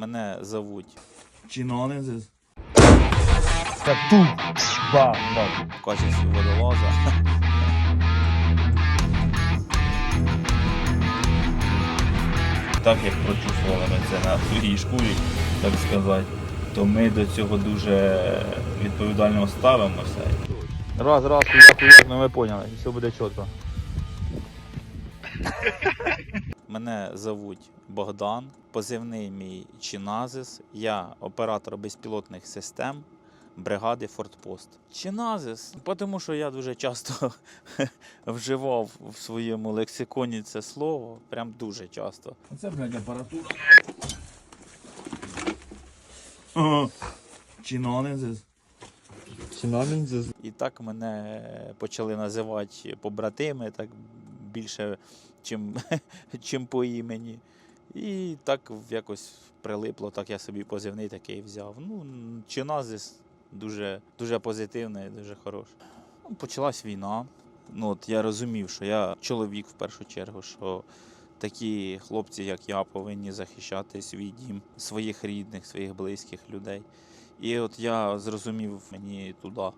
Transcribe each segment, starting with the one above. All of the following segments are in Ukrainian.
Мене зовуть Чинонезис. Тату. Ба, ба. в качестві водолаза. Так як прочувствували ми це на своїй шкурі, так сказати, то ми до цього дуже відповідально ставимося. Раз, раз, хуяк, хуяк, ну ми поняли, все буде чітко. Мене зовуть Богдан, позивний мій Чиназис. Я оператор безпілотних систем бригади Фортпост. Чиназис, тому що я дуже часто вживав в своєму лексиконі це слово, прям дуже часто. Оце, блядь, апаратура. Синонім І так мене почали називати побратими, так більше, чим, чим по імені. І так якось прилипло, так я собі позивний такий взяв. Ну, Чиназис дуже, дуже позитивний, дуже хороший. Ну, почалась війна. Ну, от я розумів, що я чоловік в першу чергу, що такі хлопці, як я, повинні захищати свій дім, своїх рідних, своїх близьких людей. І от я зрозумів мені туди,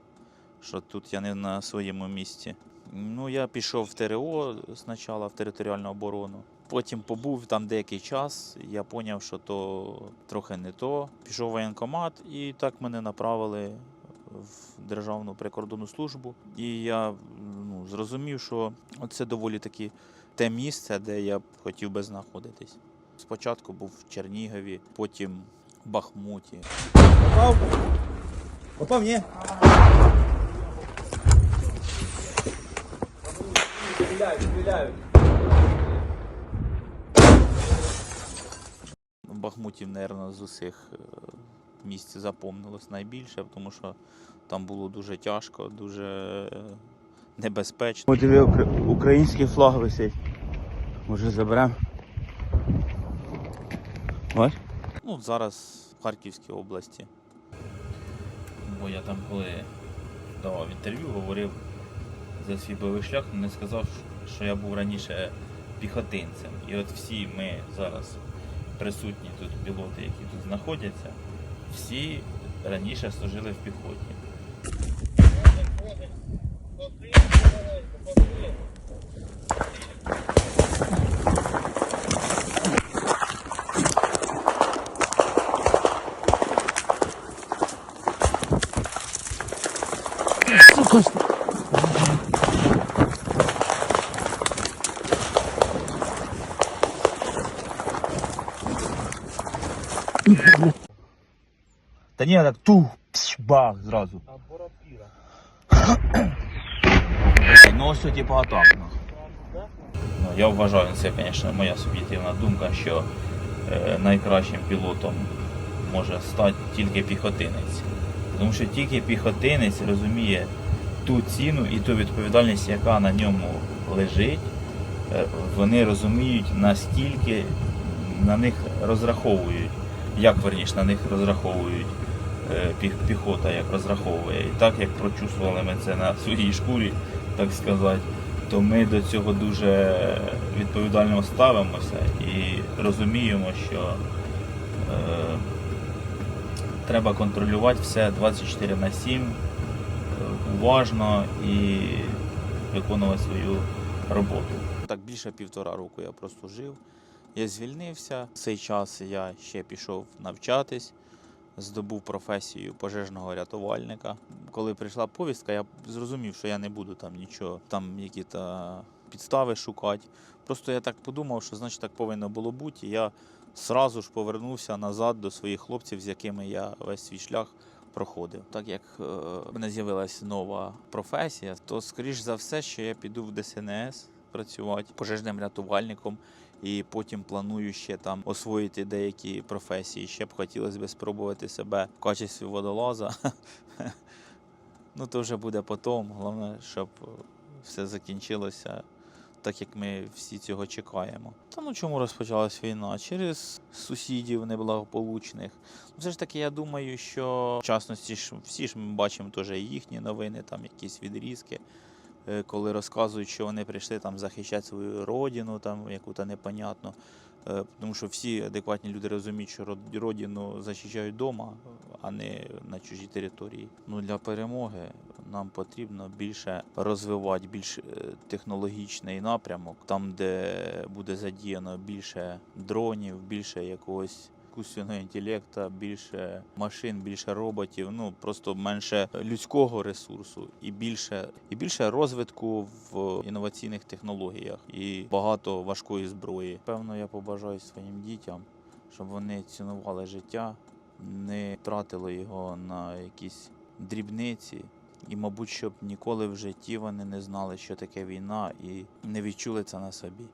що тут я не на своєму місці. Ну, я пішов в ТРО спочатку, в територіальну оборону. Потім побув там деякий час, я зрозумів, що то трохи не то. Пішов в воєнкомат, і так мене направили в Державну прикордонну службу. І я ну, зрозумів, що це доволі таки те місце, де я б хотів би знаходитись. Спочатку був в Чернігові, потім в Бахмуті, Попав? Попав, ні? Стріляють, стріляють. В Бахмуті, мабуть, з усіх е, місць запомнилось найбільше, тому що там було дуже тяжко, дуже е, небезпечно. Диви, український флаг висить. Може заберемо? Ось. Ну, зараз в Харківській області. Бо я там, коли давав інтерв'ю, говорив за свій бойовий шлях, не сказав, що я був раніше піхотинцем. І от всі ми зараз присутні тут пілоти, які тут знаходяться, всі раніше служили в піхоті. Та ні, так ту, пш, бах, зразу. Блядь, Ну ось типу атак. ну. Ну, я вважаю, це, звісно, моя суб'єктивна думка, що е, найкращим пілотом може стати тільки піхотинець. Тому що тільки піхотинець розуміє ту ціну і ту відповідальність, яка на ньому лежить. Е, Вони розуміють, наскільки на них розраховують, як верніше на них розраховують піхота, як розраховує. І так як прочувствували ми це на своїй шкурі, так сказати, то ми до цього дуже відповідально ставимося і розуміємо, що е, треба контролювати все 24 на 7, е, уважно і виконувати свою роботу. Так більше півтора року я просто жив. Я звільнився. В цей час я ще пішов навчатись, здобув професію пожежного рятувальника. Коли прийшла повістка, я зрозумів, що я не буду там нічого, там які-то підстави шукати. Просто я так подумав, що значить так повинно було бути. І я сразу ж повернувся назад до своїх хлопців, з якими я весь свій шлях проходив. Так як е, в мене з'явилася нова професія, то скоріш за все, що я піду в ДСНС працювати пожежним рятувальником. І потім планую ще там освоїти деякі професії. Ще б хотілося б спробувати себе в качестві водолаза. Ну, то вже буде потім. Головне, щоб все закінчилося так, як ми всі цього чекаємо. Та ну чому розпочалась війна? Через сусідів неблагополучних. Все ж таки, я думаю, що в частності ж всі ж ми бачимо теж їхні новини, там якісь відрізки, коли розказують, що вони прийшли там захищати свою родину, там яку-то непонятно. Е, Тому що всі адекватні люди розуміють, що родину захищають вдома, а не на чужій території. Ну для перемоги нам потрібно більше розвивати більш е, технологічний напрямок, там, де буде задіяно більше дронів, більше якогось. Іскусственного інтелекту, більше машин, більше роботів, ну просто менше людського ресурсу і більше, і більше розвитку в інноваційних технологіях і багато важкої зброї. Певно, я побажаю своїм дітям, щоб вони цінували життя, не тратили його на якісь дрібниці. І, мабуть, щоб ніколи в житті вони не знали, що таке війна, і не відчули це на собі.